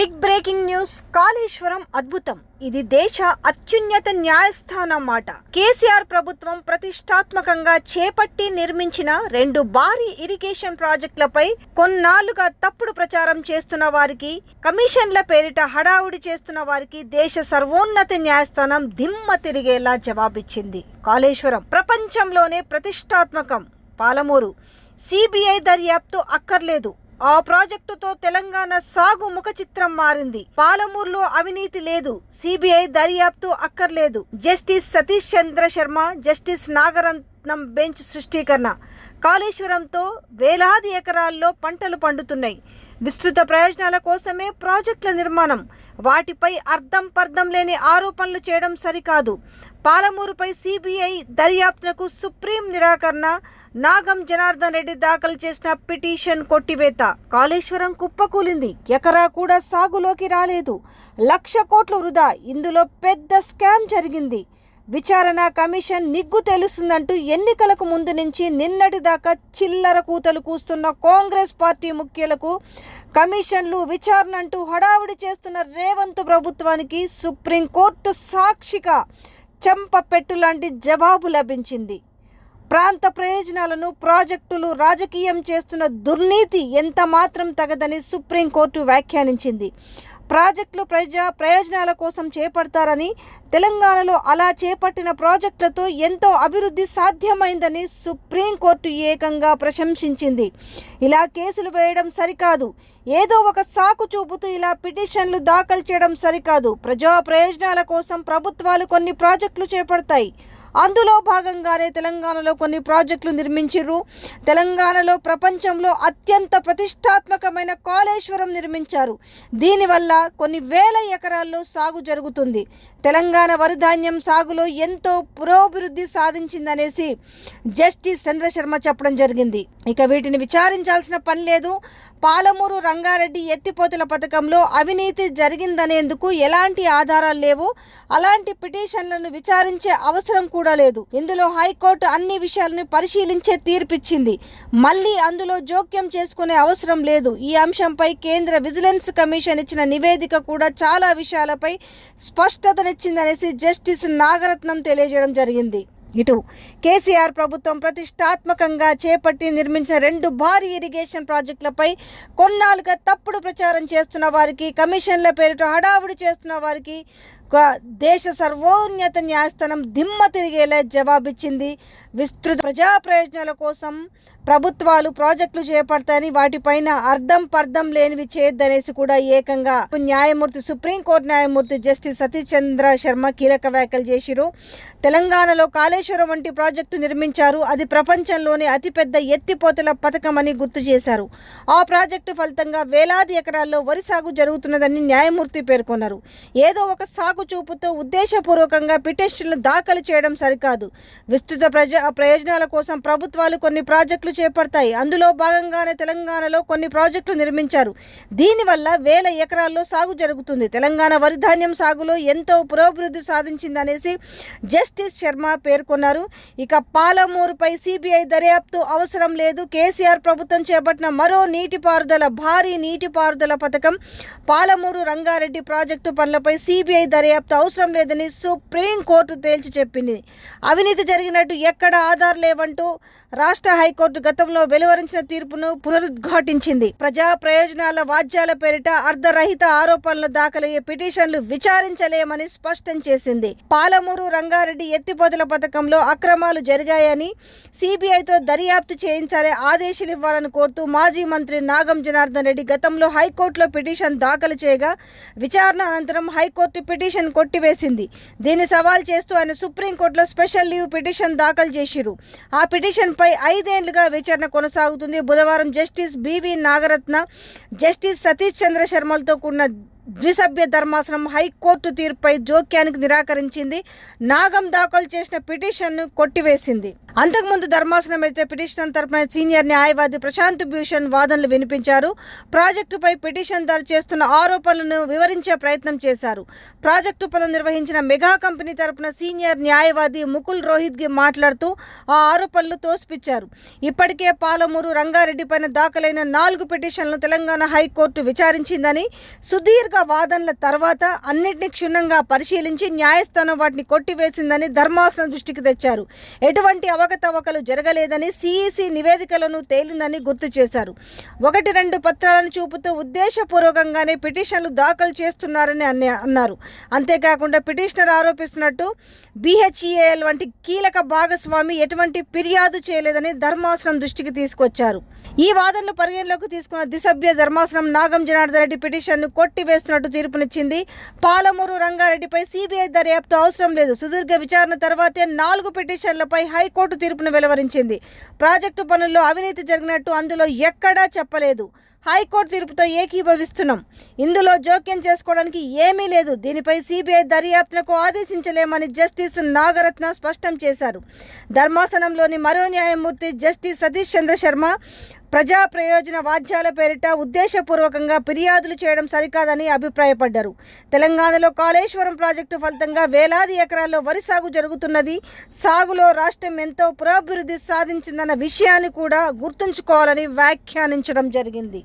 Big breaking news Kaleshwaram అద్భుతం. ఇది దేశ అత్యున్నత న్యాయస్థానం మాట కేసీఆర్ ప్రభుత్వం ప్రతిష్టాత్మకంగా చేపట్టి నిర్మించిన రెండు భారీ ఇరిగేషన్ ప్రాజెక్టులపై కొన్నాళ్ళుగా తప్పుడు ప్రచారం చేస్తున్న వారికి కమిషన్ల పేరిట హడావుడి చేస్తున్న వారికి దేశ సర్వోన్నత న్యాయస్థానం దిమ్మ తిరిగేలా జవాబిచ్చింది. కాళేశ్వరం ప్రపంచంలోనే ప్రతిష్టాత్మకం. పాలమూరు. సిబిఐ దర్యాప్తు అక్కర్లేదు. ఆ ప్రాజెక్టుతో తెలంగాణ సాగు ముఖ చిత్రం మారింది. పాలమూరులో అవినీతి లేదు. సిబిఐ దర్యాప్తు అక్కర్లేదు. Justice Satish Chandra Sharma Justice Nagarathnam bench సృష్టీకరణ. కాళేశ్వరంతో వేలాది ఎకరాల్లో పంటలు పండుతున్నాయి. విస్తృత ప్రయోజనాల కోసమే ప్రాజెక్టుల నిర్మాణం. వాటిపై అర్థం పర్థం లేని ఆరోపణలు చేయడం సరికాదు. పాలమూరుపై సిబిఐ దర్యాప్తునకు సుప్రీం నిరాకరణ నాగం జనార్దన్ రెడ్డి దాఖలు చేసిన పిటిషన్ కొట్టివేత. కాళేశ్వరం కుప్పకూలింది ఎకరా కూడా సాగులోకి రాలేదు. లక్ష కోట్లు వృధా. ఇందులో పెద్ద స్కామ్ జరిగింది. విచారణ కమిషన్ నిగ్గు తెలుస్తుందంటూ ఎన్నికలకు ముందు నుంచి నిన్నటి దాకా చిల్లర కూతలు కూస్తున్న కాంగ్రెస్ పార్టీ ముఖ్యులకు కమిషన్లు విచారణ అంటూ హడావుడి చేస్తున్న రేవంత్ ప్రభుత్వానికి సుప్రీంకోర్టు సాక్షిగా చెంపపెట్టు లాంటి జవాబు లభించింది. ప్రాంత ప్రయోజనాలను ప్రాజెక్టులు రాజకీయం చేస్తున్న దుర్నీతి ఎంత మాత్రం తగదని సుప్రీంకోర్టు వ్యాఖ్యానించింది. ప్రాజెక్టులు ప్రజా ప్రయోజనాల కోసం చేపడతారని తెలంగాణలో అలా చేపట్టిన ప్రాజెక్టులతో ఎంతో అభివృద్ధి సాధ్యమైందని సుప్రీంకోర్టు ఏకంగా ప్రశంసించింది. ఇలా కేసులు వేయడం సరికాదు. ఏదో ఒక సాకు చూపుతూ ఇలా పిటిషన్లు దాఖలు చేయడం సరికాదు. ప్రజా ప్రయోజనాల కోసం ప్రభుత్వాలు కొన్ని ప్రాజెక్టులు చేపడతాయి. అందులో భాగంగానే తెలంగాణలో కొన్ని ప్రాజెక్టులు నిర్మించిర్రు. తెలంగాణలో ప్రపంచంలో అత్యంత ప్రతిష్టాత్మకమైన కాళేశ్వరం నిర్మించారు. దీనివల్ల కొన్ని వేల ఎకరాల్లో సాగు జరుగుతుంది. తెలంగాణ వరిధాన్యం సాగులో ఎంతో పురోభివృద్ధి సాధించిందనేసి జస్టిస్ చంద్రశర్మ చెప్పడం జరిగింది. ఇక వీటిని విచారించాల్సిన పని లేదు. పాలమూరు రంగారెడ్డి ఎత్తిపోతల పథకంలో అవినీతి జరిగిందనేందుకు ఎలాంటి ఆధారాలు లేవు. అలాంటి పిటిషన్లను విచారించే అవసరం కూడా కూడా లేదు. ఇందులో హైకోర్టు అన్ని విషయాలను పరిశీలించే తీర్పిచ్చింది. మళ్ళీ అందులో జోక్యం చేసుకునే అవసరం లేదు. ఈ అంశంపై కేంద్ర విజిలెన్స్ కమిషన్ ఇచ్చిన నివేదిక కూడా చాలా విషయాలపై స్పష్టతనిచ్చిందనేసి జస్టిస్ నాగరత్నం తెలియజేయడం జరిగింది. ఇటు కేసీఆర్ ప్రభుత్వం ప్రతిష్టాత్మకంగా చేపట్టి నిర్మించిన రెండు భారీ ఇరిగేషన్ ప్రాజెక్టులపై కొన్నాళ్ళుగా తప్పుడు ప్రచారం చేస్తున్న వారికి కమిషన్ల పేరిట హడావుడి చేస్తున్న వారికి దేశ సర్వోన్నత న్యాయస్థానం దిమ్మ తిరిగేలా జవాబిచ్చింది. విస్తృత ప్రజా ప్రయోజనాల కోసం ప్రభుత్వాలు ప్రాజెక్టులు చేపడతాయని వాటిపైన అర్థం పర్థం లేనివి చేయొద్దనేసి కూడా ఏకంగా న్యాయమూర్తి సుప్రీంకోర్టు న్యాయమూర్తి జస్టిస్ సతీష్ చంద్ర శర్మ కీలక వ్యాఖ్యలు చేసిరు. తెలంగాణలో కాళేశ్వరం వంటి ప్రాజెక్టు నిర్మించారు. అది ప్రపంచంలోనే అతిపెద్ద ఎత్తిపోతల పథకం అని గుర్తు చేశారు. ఆ ప్రాజెక్టు ఫలితంగా వేలాది ఎకరాల్లో వరి సాగు జరుగుతున్నదని న్యాయమూర్తి పేర్కొన్నారు. ఏదో ఒక సాగు చూపుతో ఉద్దేశపూర్వకంగా పిటిషన్లు దాఖలు చేయడం సరికాదు. విస్తృత ప్రజా ప్రయోజనాల కోసం ప్రభుత్వాలు కొన్ని ప్రాజెక్టులు చేపడతాయి. అందులో భాగంగానే తెలంగాణలో కొన్ని ప్రాజెక్టులు నిర్మించారు. దీనివల్ల వేల ఎకరాల్లో సాగు జరుగుతుంది. తెలంగాణ వరిధాన్యం సాగులో ఎంతో పురోభివృద్ధి సాధించిందనేసి జస్టిస్ శర్మ పేర్కొన్నారు. ఇక పాలమూరుపై సిబిఐ దర్యాప్తు అవసరం లేదు. కేసీఆర్ ప్రభుత్వం చేపట్టిన మరో నీటిపారుదల భారీ నీటిపారుదల పథకం పాలమూరు రంగారెడ్డి ప్రాజెక్టు పనులపై సిబిఐ దర్యాప్తు అవసరం లేదని సుప్రీంకోర్టు తేల్చి చెప్పింది. అవినీతి జరిగినట్టు ఎక్కడ ఆధార్ లేవంటూ రాష్ట్ర హైకోర్టు గతంలో వెలువరించిన తీర్పును పునరుద్ఘాటించింది. ప్రజా ప్రయోజనాల వాద్యాల పేరిట అర్ధరహిత ఆరోపణలు దాఖలయ్యే పిటిషన్లు విచారించలేమని స్పష్టం చేసింది. పాలమూరు రంగారెడ్డి ఎత్తిపోతల పథకంలో అక్రమాలు జరిగాయని సిబిఐతో దర్యాప్తు చేయించాలని ఆదేశాలు ఇవ్వాలని కోరుతూ మాజీ మంత్రి నాగం జనార్దన్ రెడ్డి గతంలో హైకోర్టులో పిటిషన్ దాఖలు చేయగా విచారణ అనంతరం హైకోర్టు పిటిషన్ కొట్టివేసింది. దీన్ని సవాల్ చేస్తూ ఆయన సుప్రీంకోర్టులో స్పెషల్ లీవ్ పిటిషన్ దాఖలు చేసిరు ఆ పిటిషన్పై ఐదేళ్ళుగా విచారణ కొనసాగుతుంది. బుధవారం Justice B V Nagarathna Justice Satish Chandra శర్మలతో కూడిన ద్విసభ్య ధర్మాసనం హైకోర్టు తీర్పుపై జోక్యానికి నిరాకరించింది. నాగం దాఖలు చేసిన పిటిషన్ను కొట్టివేసింది. అంతకుముందు ధర్మాసనం అయితే పిటిషన్ తరపున సీనియర్ న్యాయవాది ప్రశాంత్ భూషణ్ వాదనలు వినిపించారు. ప్రాజెక్టుపై పిటిషన్ దారి చేస్తున్న ఆరోపణలను వివరించే ప్రయత్నం చేశారు. ప్రాజెక్టు పనులు నిర్వహించిన మెగా కంపెనీ తరపున సీనియర్ న్యాయవాది ముకుల్ రోహిత్గి మాట్లాడుతూ ఆ ఆరోపణలు తోసిపిచ్చారు. ఇప్పటికే పాలమూరు రంగారెడ్డి పైన దాఖలైన నాలుగు పిటిషన్లను తెలంగాణ హైకోర్టు విచారించిందని సుదీర్ఘ వాదనల తర్వాత అన్నింటినీ క్షుణ్ణంగా పరిశీలించి న్యాయస్థానం వాటిని కొట్టివేసిందని ధర్మాసనం దృష్టికి తెచ్చారు. ఎటువంటి అవకతవకలు జరగలేదని సిఈసి నివేదికలను తేలిందని గుర్తు చేశారు. ఒకటి రెండు పత్రాలను చూపుతూ ఉద్దేశపూర్వకంగానే పిటిషన్లు దాఖలు చేస్తున్నారని అన్న- అన్నారు. అంతేకాకుండా పిటిషనర్ ఆరోపిస్తున్నట్టు బీహెచ్ఈఏఎల్ వంటి కీలక భాగస్వామి ఎటువంటి ఫిర్యాదు చేయలేదని ధర్మాసనం దృష్టికి తీసుకొచ్చారు. ఈ వాదనలు పరిగణలోకి తీసుకున్న ద్విసభ్య ధర్మాసనం నాగం జనార్దన్ రెడ్డి పిటిషన్ను చేస్తున్నట్టు తీర్పునిచ్చింది. పాలమూరు రంగారెడ్డిపై సీబీఐ దర్యాప్తు అవసరం లేదు. సుదీర్ఘ విచారణ తర్వాతే నాలుగు పిటిషన్లపై హైకోర్టు తీర్పును వెలువరించింది. ప్రాజెక్టు పనుల్లో అవినీతి జరిగినట్టు అందులో ఎక్కడా చెప్పలేదు. హైకోర్టు తీర్పుతో ఏకీభవిస్తున్నాం. ఇందులో జోక్యం చేసుకోవడానికి ఏమీ లేదు. దీనిపై సిబిఐ దర్యాప్తునకు ఆదేశించలేమని జస్టిస్ నాగరత్న స్పష్టం చేశారు. ధర్మాసనంలోని మరో న్యాయమూర్తి జస్టిస్ సతీష్ చంద్ర శర్మ ప్రజా ప్రయోజన వాద్యాల పేరిట ఉద్దేశపూర్వకంగా ఫిర్యాదులు చేయడం సరికాదని అభిప్రాయపడ్డారు. తెలంగాణలో కాళేశ్వరం ప్రాజెక్టు ఫలితంగా వేలాది ఎకరాల్లో వరి సాగు జరుగుతున్నది. సాగులో రాష్ట్రం ఎంతో పురోభివృద్ధి సాధించిందన్న విషయాన్ని కూడా గుర్తుంచుకోవాలని వ్యాఖ్యానించడం జరిగింది.